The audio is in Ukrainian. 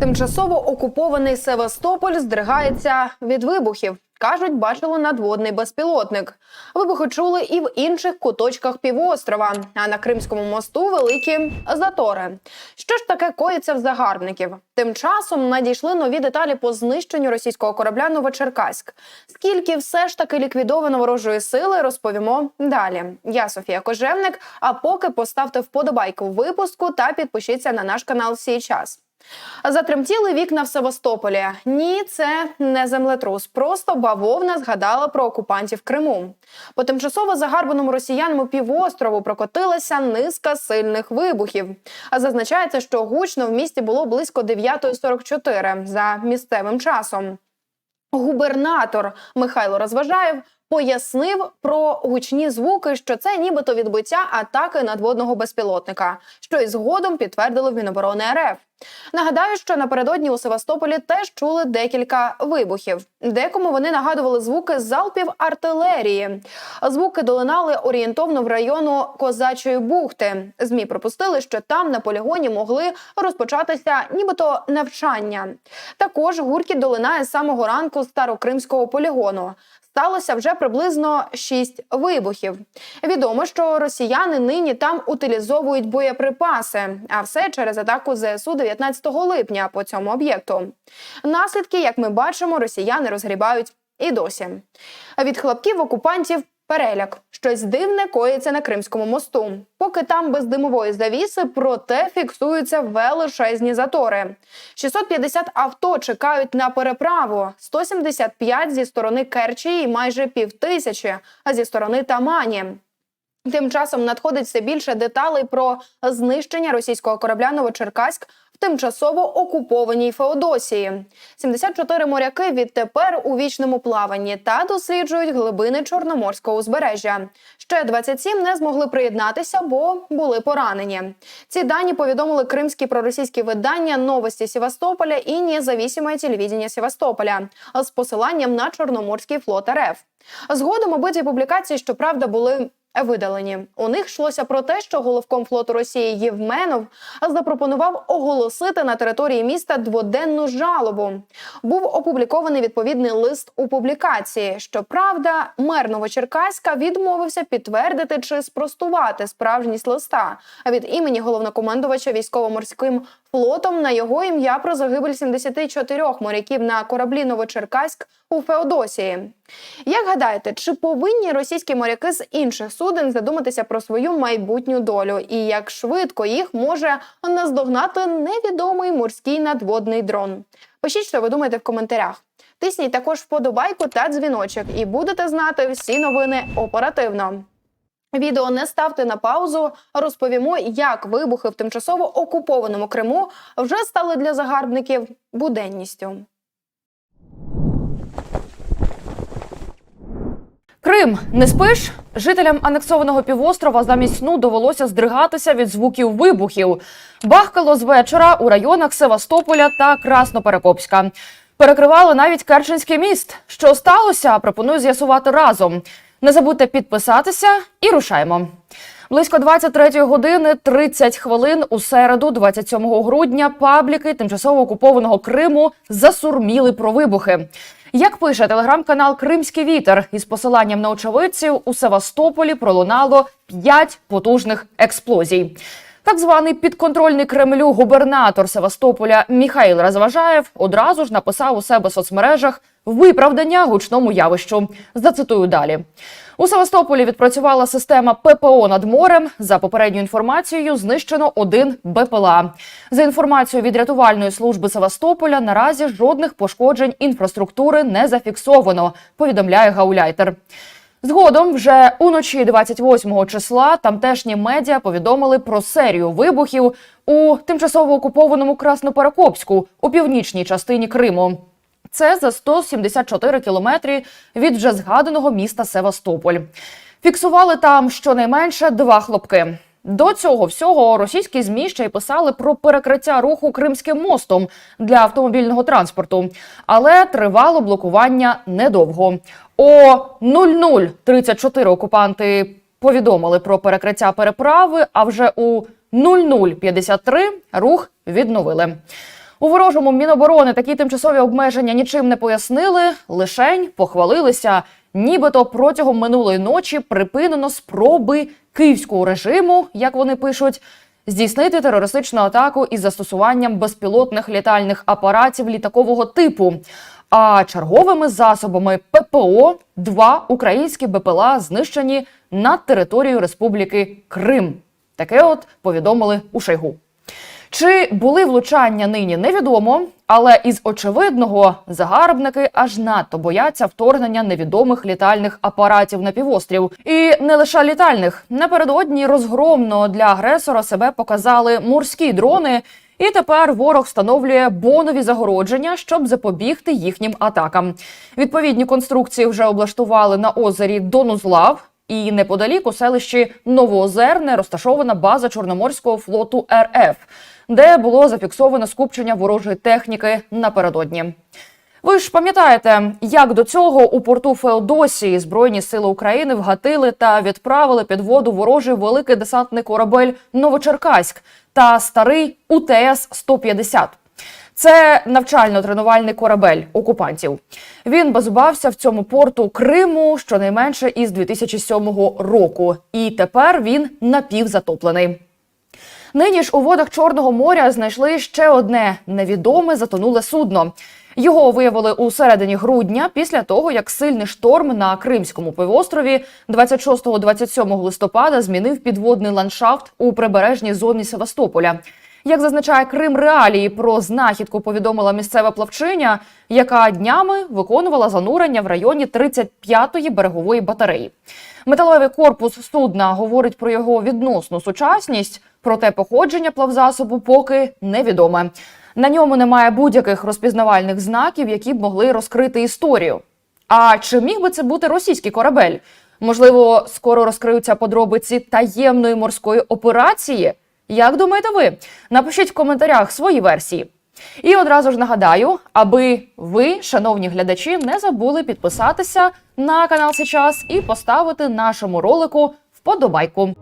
Тимчасово окупований Севастополь здригається від вибухів. Кажуть, бачили надводний безпілотник. Вибухи чули і в інших куточках півострова. А на Кримському мосту великі затори. Що ж таке коїться в загарбників? Тим часом надійшли нові деталі по знищенню російського корабля Новочеркаськ. Скільки все ж таки ліквідовано ворожої сили, розповімо далі. Я Софія Кожевник. А поки поставте вподобайку випуску та підпишіться на наш канал «Сій час». Затремтіли вікна в Севастополі. Ні, це не землетрус. Просто бавовна згадала про окупантів Криму. По тимчасово загарбаному росіянами півострову прокотилася низка сильних вибухів. А зазначається, що гучно в місті було близько 9.44 за місцевим часом. Губернатор Михайло Розважаєв пояснив про гучні звуки, що це нібито відбиття атаки надводного безпілотника, що і згодом підтвердили в Міноборони РФ. Нагадаю, що напередодні у Севастополі теж чули декілька вибухів. Декому вони нагадували звуки залпів артилерії. Звуки долинали орієнтовно в району Козачої бухти. Змі пропустили, що там на полігоні могли розпочатися нібито навчання. Також гуркіт долинає з самого ранку старокримського полігону. Сталося вже приблизно шість вибухів. Відомо, що росіяни нині там утилізовують боєприпаси, а все через атаку ЗСУ 19 липня по цьому об'єкту. Наслідки, як ми бачимо, росіяни розгрібають і досі. Від хлопків окупантів переляк. Щось дивне коїться на Кримському мосту. Поки там без димової завіси, проте фіксуються величезні затори. 650 авто чекають на переправу, 175 зі сторони Керчі і майже півтисячі, а зі сторони Тамані. Тим часом надходить все більше деталей про знищення російського корабля Новочеркаськ в тимчасово окупованій Феодосії. 74 моряки відтепер у вічному плаванні та досліджують глибини Чорноморського узбережжя. Ще 27 не змогли приєднатися, бо були поранені. Ці дані повідомили кримські проросійські видання Новості Севастополя і Независимое телевідення Севастополя з посиланням на Чорноморський флот РФ. Згодом обидві публікації, щоправда, були видалені. У них йшлося про те, що головком флоту Росії Євменов запропонував оголосити на території міста дводенну жалобу. Був опублікований відповідний лист у публікації. Щоправда, мер Новочеркаська відмовився підтвердити чи спростувати справжність листа від імені головнокомандувача військово-морським флотом на його ім'я про загибель 74 моряків на кораблі Новочеркаськ у Феодосії. Як гадаєте, чи повинні російські моряки з інших суден задуматися про свою майбутню долю, і як швидко їх може наздогнати невідомий морський надводний дрон? Пишіть, що ви думаєте в коментарях. Тисніть також вподобайку та дзвіночок, і будете знати всі новини оперативно. Відео не ставте на паузу. Розповімо, як вибухи в тимчасово окупованому Криму вже стали для загарбників буденністю. Крим не спиш? Жителям анексованого півострова замість сну довелося здригатися від звуків вибухів. Бахкало з вечора у районах Севастополя та Красноперекопська. Перекривали навіть Керченський міст. Що сталося? Пропоную з'ясувати разом. Не забудьте підписатися і рушаємо. Близько 23 години 30 хвилин у середу, 27 грудня, пабліки тимчасово окупованого Криму засурміли про вибухи. Як пише телеграм-канал Кримський вітер із посиланням на очевидців, у Севастополі пролунало 5 потужних експлозій. Так званий підконтрольний Кремлю губернатор Севастополя Міхаїл Розважаєв одразу ж написав у себе в соцмережах виправдання гучному явищу. Зацитую далі. У Севастополі відпрацювала система ППО над морем. За попередньою інформацією, знищено один БПЛА. За інформацією від рятувальної служби Севастополя, наразі жодних пошкоджень інфраструктури не зафіксовано. Повідомляє Гауляйтер. Згодом, вже уночі 28 числа, тамтешні медіа повідомили про серію вибухів у тимчасово окупованому Красноперекопську у північній частині Криму. Це за 174 кілометри від вже згаданого міста Севастополь. Фіксували там щонайменше два хлопки. До цього всього російські змі ще й писали про перекриття руху Кримським мостом для автомобільного транспорту, але тривало блокування недовго. О 00.34 окупанти повідомили про перекриття переправи. А вже у 00.53 рух відновили. У ворожому міноборони такі тимчасові обмеження нічим не пояснили, лишень похвалилися. Нібито протягом минулої ночі припинено спроби київського режиму, як вони пишуть, здійснити терористичну атаку із застосуванням безпілотних літальних апаратів літакового типу. А черговими засобами ППО два українські БПЛА знищені над територією Республіки Крим. Таке от повідомили у Шойгу. Чи були влучання нині невідомо, але із очевидного загарбники аж надто бояться вторгнення невідомих літальних апаратів на півострів. І не лише літальних. Напередодні розгромно для агресора себе показали морські дрони. І тепер ворог встановлює бонові загородження, щоб запобігти їхнім атакам. Відповідні конструкції вже облаштували на озері Донузлав. І неподалік у селищі Новоозерне розташована база Чорноморського флоту РФ, де було зафіксовано скупчення ворожої техніки напередодні. Ви ж пам'ятаєте, як до цього у порту Феодосії Збройні сили України вгатили та відправили під воду ворожий великий десантний корабель Новочеркаськ та старий УТС 150 це навчально-тренувальний корабель окупантів. Він базувався в цьому порту Криму щонайменше із 2007 року, і тепер він напівзатоплений. Нині ж у водах Чорного моря знайшли ще одне невідоме затонуле судно. Його виявили у середині грудня після того, як сильний шторм на Кримському півострові 26-27 листопада змінив підводний ландшафт у прибережній зоні Севастополя. Як зазначає Крим Реалії, про знахідку повідомила місцева плавчиня, яка днями виконувала занурення в районі 35-ї берегової батареї. Металевий корпус судна говорить про його відносну сучасність, проте походження плавзасобу поки невідоме. На ньому немає будь-яких розпізнавальних знаків, які б могли розкрити історію. А чи міг би це бути російський корабель? Можливо, скоро розкриються подробиці таємної морської операції. Як думаєте ви? Напишіть в коментарях свої версії. І одразу ж нагадаю, аби ви, шановні глядачі, не забули підписатися на канал Сейчас і поставити нашому ролику вподобайку.